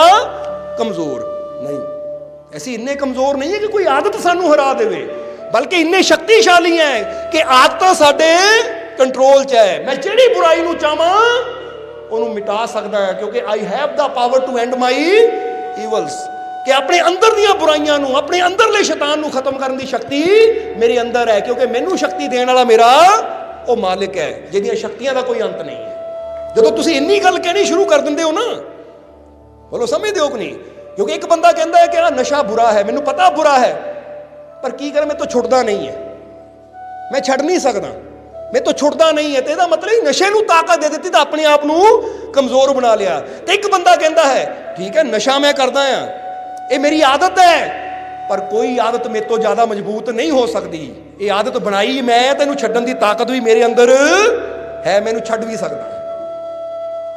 ਕਮਜ਼ੋਰ ਨਹੀਂ। ਅਸੀਂ ਇੰਨੇ ਕਮਜ਼ੋਰ ਨਹੀਂ ਹੈ ਕਿ ਕੋਈ ਆਦਤ ਸਾਨੂੰ ਹਰਾ ਦੇਵੇ, ਬਲਕਿ ਇੰਨੇ ਸ਼ਕਤੀਸ਼ਾਲੀ ਹੈ ਕਿ ਆਦਤਾਂ ਸਾਡੇ ਕੰਟਰੋਲ 'ਚ ਹੈ। ਮੈਂ ਜਿਹੜੀ ਬੁਰਾਈ ਨੂੰ ਚਾਹਾਂ, ਉਹਨੂੰ ਮਿਟਾ ਸਕਦਾ ਹਾਂ, ਕਿਉਂਕਿ I have the power to end my evils ਕਿ ਆਪਣੇ ਅੰਦਰ ਦੀਆਂ ਬੁਰਾਈਆਂ ਨੂੰ, ਆਪਣੇ ਅੰਦਰਲੇ ਸ਼ੈਤਾਨ ਨੂੰ ਖਤਮ ਕਰਨ ਦੀ ਸ਼ਕਤੀ ਮੇਰੇ ਅੰਦਰ ਹੈ, ਕਿਉਂਕਿ ਮੈਨੂੰ ਸ਼ਕਤੀ ਦੇਣ ਵਾਲਾ ਮੇਰਾ ਉਹ ਮਾਲਿਕ ਹੈ, ਜਿਹਦੀਆਂ ਸ਼ਕਤੀਆਂ ਦਾ ਕੋਈ ਅੰਤ ਨਹੀਂ ਹੈ। ਜਦੋਂ ਤੁਸੀਂ ਇੰਨੀ ਗੱਲ ਕਹਿਣੀ ਸ਼ੁਰੂ ਕਰ ਦਿੰਦੇ ਹੋ ਨਾ, ਬੋਲੋ ਸਮਝਦੇ ਹੋ ਕਿ ਨਹੀਂ? ਕਿਉਂਕਿ ਇੱਕ ਬੰਦਾ ਕਹਿੰਦਾ ਹੈ ਕਿ ਆ ਨਸ਼ਾ ਬੁਰਾ ਹੈ, ਮੈਨੂੰ ਪਤਾ ਬੁਰਾ ਹੈ, ਪਰ ਕੀ ਕਰ, ਮੈਂ ਤੋਂ ਛੁੱਟਦਾ ਨਹੀਂ ਹੈ। ਮੈਂ ਛੱਡ ਨਹੀਂ ਸਕਦਾ। ਮੈਂ ਤੋਂ ਛੁੱਟਦਾ ਨਹੀਂ ਹੈ, ਤੇ ਇਹਦਾ ਮਤਲਬ ਹੀ ਨਸ਼ੇ ਨੂੰ ਤਾਕਤ ਦੇ ਦਿੱਤੀ ਤਾਂ ਆਪਣੇ ਆਪ ਨੂੰ ਕਮਜ਼ੋਰ ਬਣਾ ਲਿਆ। ਤੇ ਇੱਕ ਬੰਦਾ ਕਹਿੰਦਾ ਹੈ, ਠੀਕ ਹੈ, ਨਸ਼ਾ ਮੈਂ ਕਰਦਾ ਆ ਇਹ ਮੇਰੀ ਆਦਤ ਹੈ। ਪਰ ਕੋਈ ਆਦਤ ਮੇਰੇ ਤੋਂ ਜ਼ਿਆਦਾ ਮਜ਼ਬੂਤ ਨਹੀਂ ਹੋ ਸਕਦੀ। ਇਹ ਆਦਤ ਬਣਾਈ ਮੈਂ, ਤੈਨੂੰ ਛੱਡਣ ਦੀ ਤਾਕਤ ਵੀ ਮੇਰੇ ਅੰਦਰ ਹੈ, ਮੈਨੂੰ ਛੱਡ ਵੀ ਸਕਦਾ।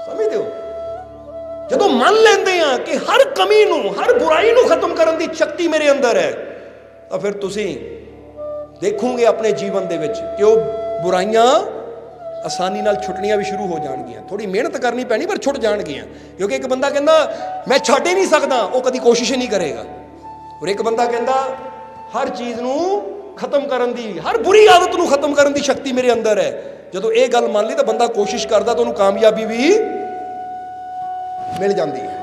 ਸਮਝਦੇ ਹੋ ਜਦੋਂ ਮੰਨ ਲੈਂਦੇ ਆ ਕਿ ਹਰ ਕਮੀ ਨੂੰ, ਹਰ ਬੁਰਾਈ ਨੂੰ ਖਤਮ ਕਰਨ ਦੀ ਸ਼ਕਤੀ ਮੇਰੇ ਅੰਦਰ ਹੈ, ਤਾਂ ਫਿਰ ਤੁਸੀਂ ਦੇਖੋਗੇ ਆਪਣੇ ਜੀਵਨ ਦੇ ਵਿੱਚ ਕਿ ਉਹ ਬੁਰਾਈਆਂ ਆਸਾਨੀ ਨਾਲ ਛੁੱਟਣੀਆਂ ਵੀ ਸ਼ੁਰੂ ਹੋ ਜਾਣਗੀਆਂ। ਥੋੜੀ ਮਿਹਨਤ ਕਰਨੀ ਪੈਣੀ, ਪਰ ਛੁੱਟ ਜਾਣਗੀਆਂ। ਕਿਉਂਕਿ ਇੱਕ ਬੰਦਾ ਕਹਿੰਦਾ, ਮੈਂ ਛੱਡ ਹੀ ਨਹੀਂ ਸਕਦਾ। ਉਹ ਕਦੀ ਕੋਸ਼ਿਸ਼ ਹੀ ਨਹੀਂ ਕਰੇਗਾ। ਔਰ ਇੱਕ ਬੰਦਾ ਕਹਿੰਦਾ, ਹਰ ਚੀਜ਼ ਨੂੰ ਖਤਮ ਕਰਨ ਦੀ, ਹਰ ਬੁਰੀ ਆਦਤ ਨੂੰ ਖਤਮ ਕਰਨ ਦੀ ਸ਼ਕਤੀ ਮੇਰੇ ਅੰਦਰ ਹੈ। ਜਦੋਂ ਇਹ ਗੱਲ ਮੰਨ ਲਈ ਤਾਂ ਬੰਦਾ ਕੋਸ਼ਿਸ਼ ਕਰਦਾ ਤਾਂ ਉਹਨੂੰ ਕਾਮਯਾਬੀ ਵੀ ਮਿਲ ਜਾਂਦੀ ਹੈ।